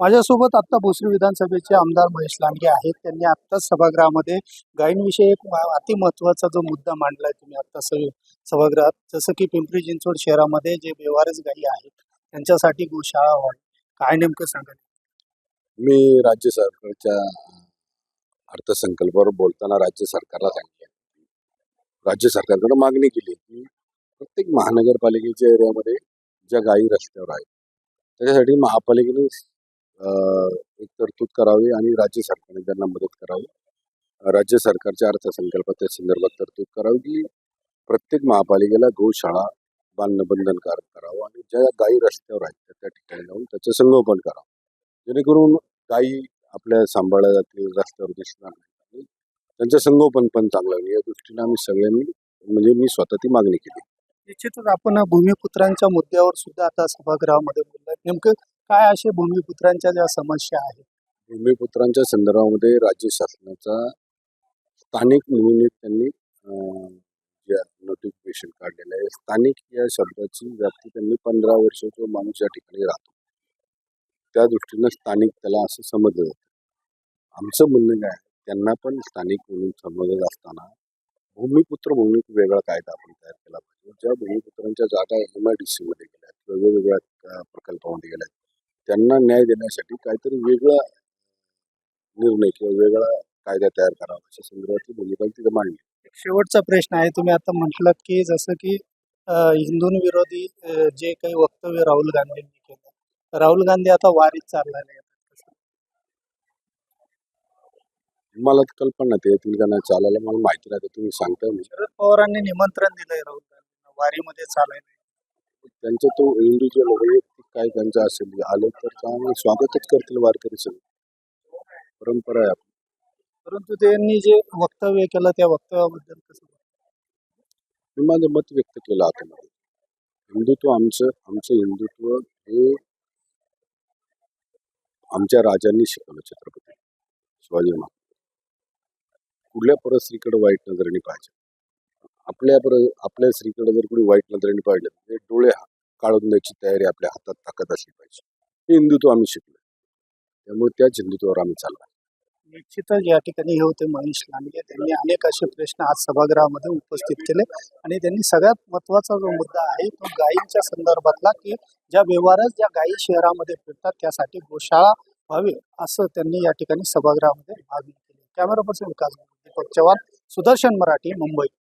माझ्यासोबत आता भोसरी विधानसभेचे आमदार महेश लांडगे आहेत. त्यांनी आत्ताच सभागृहामध्ये गायींविषयी एक अति महत्त्वाचा जो मुद्दा मांडलाय तुम्ही आत्ता सभागृहात जसं की पिंपरी चिंचवड शहरामध्ये जे बेवारस गायी आहेत त्यांच्यासाठी गोशाळा व्हावी काय नेमकं सांगाल? मी राज्य सरकारच्या अर्थसंकल्पावर बोलताना राज्य सरकारला सांगितले. राज्य सरकारकडे मागणी केली की प्रत्येक महानगरपालिकेच्या एरियामध्ये ज्या गायी रस्त्यावर आहेत त्याच्यासाठी महापालिकेने एक तरतूद करावी आणि राज्य सरकारने त्यांना मदत करावी. राज्य सरकारच्या अर्थसंकल्पात त्या संदर्भात तरतूद करावी की प्रत्येक महापालिकेला गोशाळा बांधणं बंधनकारक करावं आणि ज्या गायी रस्त्यावर आहेत त्या- ठिकाणी जाऊन त्याचं संगोपन करावं. जेणेकरून गायी आपल्या सांभाळल्या जातील रस्त्यावर दिसणार नाही आणि त्यांचं संगोपन पण चांगलं होईल. या दृष्टीने आम्ही सगळ्यांनी म्हणजे मी स्वतः ती मागणी केली. निश्चितच आपण भूमिपुत्रांच्या मुद्द्यावर सुद्धा आता सभागृहामध्ये बोललाय. नेमकं काय असे भूमिपुत्रांच्या ज्या समस्या आहेत? भूमिपुत्रांच्या संदर्भामध्ये राज्य शासनाचा स्थानिक म्हणून एक त्यांनी जे नोटिफिकेशन काढलेलं आहे स्थानिक या शब्दाची व्याप्ती त्यांनी पंधरा वर्ष जो माणूस या ठिकाणी राहतो. त्या दृष्टीनं स्थानिक त्याला असं समजलं जातं. आमचं म्हणणं काय आहे, त्यांना पण स्थानिक म्हणून समजत असताना भूमिपुत्र म्हणून एक वेगळा कायदा आपण तयार केला पाहिजे. ज्या भूमिपुत्रांच्या जागा एम आय डी सीमध्ये गेल्या किंवा वेगवेगळ्या प्रकल्पामध्ये गेल्या त्यांना न्याय देण्यासाठी काहीतरी वेगळा निर्णय किंवा वेगळा कायदा तयार करावा अशा संदर्भातली भूमिका तिथे मांडली. शेवटचा प्रश्न आहे. तुम्ही आता म्हटलं की जसं की हिंदूंविरोधी जे काही वक्तव्य राहुल गांधींनी केलं राहुल गांधी आता वारीत चाललेले आहेत. मला कल्पना ते येतील का नाही चालायला मला माहिती नाही. तुम्ही सांगताय म्हणजे शरद पवारांनी निमंत्रण दिलंय राहुल गांधींना वारीमध्ये चालायला. त्यांचं तो इंडिव्हिज्युअल काय त्यांचं असेल आलं तर चांगलं. स्वागतच करतील वारकरी सगळे. परंपरा आहे आपली. परंतु त्यांनी जे वक्तव्य केलं त्या वक्तव्याबद्दल कसं मी माझं मत व्यक्त केलं आता मध्ये हिंदुत्व आमचं आमचं हिंदुत्व हे आमच्या राजांनी शिकवलं छत्रपती शिवाजी महाराज. कुठल्या परस्त्रीकडे वाईट नजरेने पाहिजे आपल्या पर आपल्या स्त्रीकडे जर कोणी वाईट नजरेने पाहिलं तर ते डोळे हा- काढून द्यायची तयारी आपल्या हातात ताकद असली पाहिजे. हे हिंदुत्व आम्ही शिकलो त्यामुळे त्याच हिंदुत्वावर आम्ही चाललो निश्चितच या ठिकाणी हे होते महेश लांडगे. त्यांनी अनेक असे प्रश्न आज सभागृहामध्ये उपस्थित केले आणि त्यांनी सगळ्यात महत्त्वाचा जो मुद्दा आहे तो गायींच्या संदर्भातला की ज्या व्यवहारच ज्या गायी शहरामध्ये फिरतात त्यासाठी गोशाळा व्हावी असं त्यांनी या ठिकाणी सभागृहामध्ये मागणी केली. Camera person Vikas Deepak Chavan Sudarshan Marathi Mumbai.